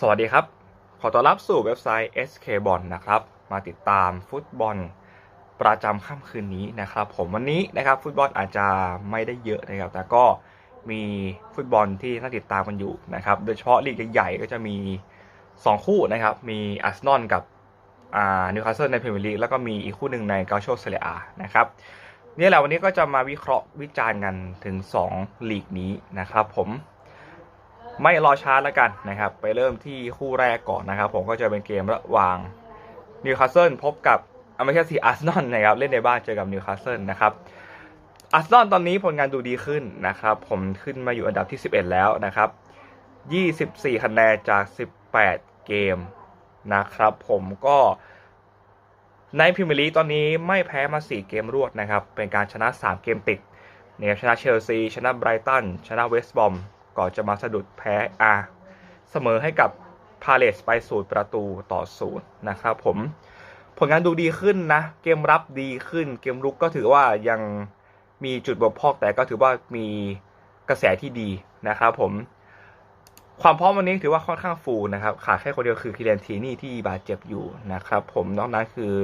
สวัสดีครับ ขอต้อนรับสู่เว็บไซต์ SK b o l นะครับ มาติดตามฟุตบอลประจำค่ำคืนนี้นะครับ ผมวันนี้นะครับฟุตบอลอาจจะไม่ได้เยอะนะครับ แต่ก็มีฟุตบอลที่น่าติดตามกันอยู่นะครับ โดยเฉพาะลีกใหญ่ๆก็จะมี 2 คู่นะครับ มีอาร์เซนอลกับนิวคาสเซิลในพรีเมียร์ลีกแล้วก็มีอีกคู่หนึ่งในกาโชเซเรียอานะครับนี่แหละวันนี้ก็จะมาวิเคราะห์วิจารณ์กันถึง 2 ลีกนี้นะครับ ผม ไม่รอช้าแล้วกันนะครับ ไปเริ่มที่คู่แรกก่อนนะครับ ผมก็จะเป็นเกมระหว่างนิวคาสเซิลพบกับอะไม่ใช่สิอาร์เซนอลนะครับ เล่นในบ้านเจอกับนิวคาสเซิลนะครับอาร์เซนอลตอนนี้ผลงานดูดีขึ้นนะครับ ผมขึ้นมาอยู่อันดับที่ 11 แล้วนะครับ 24 คะแนนจาก 18 เกมนะครับ ผมก็ในพรีเมียร์ลีกตอนนี้ไม่แพ้มา 4 เกมรวดนะครับ เป็นการชนะ 3 เกมติดนะครับชนะเชลซี ชนะไบรตัน ชนะเวสต์บอม ก่อนจะมาสะดุดแพ้อาเสมอให้กับพาเลสไปสูตรประตูต่อศูนย์นะครับผมผลงานดูดีขึ้นนะ เกมรับดีขึ้น เกมรุกก็ถือว่ายังมีจุดบกพร่องแต่ก็ถือว่ามีกระแสที่ดีนะครับผม ความพร้อมวันนี้ถือว่าค่อนข้างฟูลนะครับขาดแค่คนเดียวคือคิเรนทีนี่ที่บาดเจ็บอยู่นะครับผมนอกนั้นคือ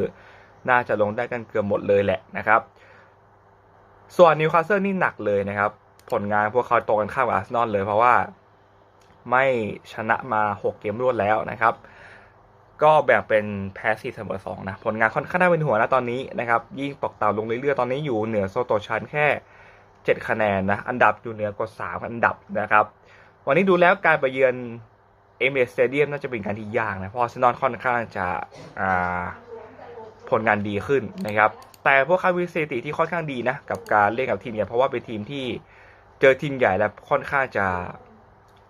น่าจะลงได้กันเกือบหมดเลยแหละนะครับ ส่วนนิวคาสเซิลนี่หนักเลยนะครับ ผลงานพวกเขาตรงกันข้ามกับอาร์เซนอลเลยเพราะว่าไม่ชนะมา6เกมรวดแล้วนะครับ ก็แบ่งเป็นแพ้4เสมอ2นะ ผลงานค่อนข้างน่าเป็นหัวนะตอนนี้นะครับ ยิ่งตกต่ำลงเรื่อยๆ ตอนนี้อยู่เหนือโซโตชันแค่7คะแนนนะ อันดับอยู่เหนือกว่า3อันดับนะครับ วันนี้ดูแล้วการไปเยือนเอเมสเตเดียมน่าจะเป็นการที่ยากนะเพราะอาร์เซนอลค่อนข้างจะผลงานดีขึ้นนะครับ แต่พวกเขาวิสถิติที่ค่อนข้างดีนะกับการเล่นกับทีมเนี่ยเพราะว่าเป็นทีมที่ เจอทีมใหญ่แล้วค่อนข้างจะ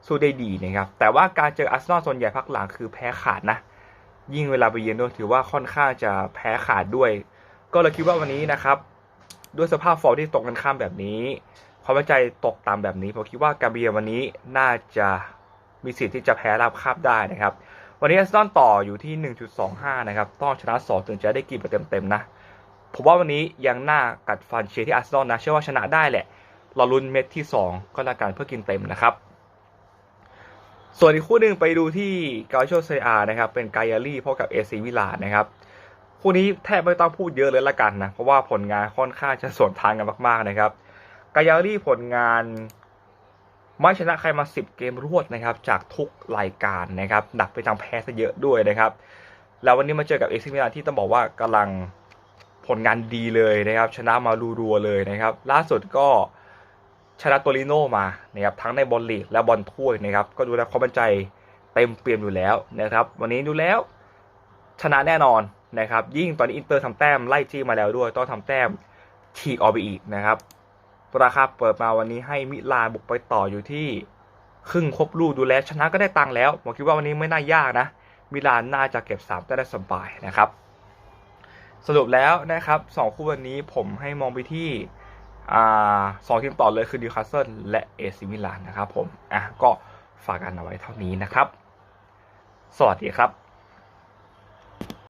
สู้ได้ดีนะครับ แต่ว่าการเจออาร์เซนอลส่วนใหญ่พักหลังคือแพ้ขาดนะ ยิ่งเวลาไปเยือนด้วยถือว่าค่อนข้างจะแพ้ขาดด้วย ก็เลยคิดว่าวันนี้นะครับ ด้วยสภาพฟอร์มที่ตกกันข้ามแบบนี้ความมั่นใจตกตามแบบนี้ผมคิดว่าการเบียวันนี้น่าจะมีสิทธิ์ที่จะแพ้ราบคาบได้นะครับ วันนี้อาร์เซนอลต่ออยู่ที่ 1.25 นะครับ ต้องชนะ 2 ถึงจะได้กินแบบเต็มๆนะผมว่าวันนี้ยังน่ากัดฟันเชียร์ที่อาร์เซนอลนะ เชื่อว่าชนะได้แหละ รอลุ้นเม็ดที่ 2 ก็แล้วกันเพื่อกินเต็มนะครับ ส่วนอีกคู่หนึ่งไปดูที่กาโชเซอานะครับ เป็นไกยารี่พบกับเอซีวิลานะครับคู่นี้แทบไม่ต้องพูดเยอะเลยละกันนะ เพราะว่าผลงานค่อนข้างจะสวนทางกันมากๆนะครับกายารี่ผลงานไม่ชนะใครมา 10 เกมรวดนะครับ จากทุกรายการนะครับหนักไปทางแพ้ซะเยอะด้วยนะครับ แล้ววันนี้มาเจอกับเอซิมิลานที่ต้องบอกว่ากำลังผลงานดีเลยนะครับ ชนะมารัวๆเลยนะครับ ล่าสุดก็ ชนะโตริโนมานะครับทั้งในบอลลีกและบอลถ้วยนะครับก็ดูแล้วความมั่นใจเต็มเปี่ยมอยู่แล้วนะครับวันนี้ดูแล้วชนะแน่นอนนะครับยิ่งตอนนี้อินเตอร์ทำแต้มไล่จี้มาแล้วด้วยต้องทำแต้มฉีกออกไปอีกนะครับราคาเปิดมาวันนี้ให้มิลานบุกไปต่ออยู่ที่ครึ่งครบลูกดูแลชนะก็ได้ตังค์แล้วผมคิดว่าวันนี้ไม่น่ายากนะ มิลานน่าจะเก็บ3ได้ได้สบายนะครับ สรุปแล้วนะครับสองคู่วันนี้ผมให้มองไปที่ อ่าสองทีมต่อเลยคือดิวคาสเซิลและเอซิมิลานนะครับผม อะก็ฝากกันเอาไว้เท่านี้นะครับ สวัสดีครับ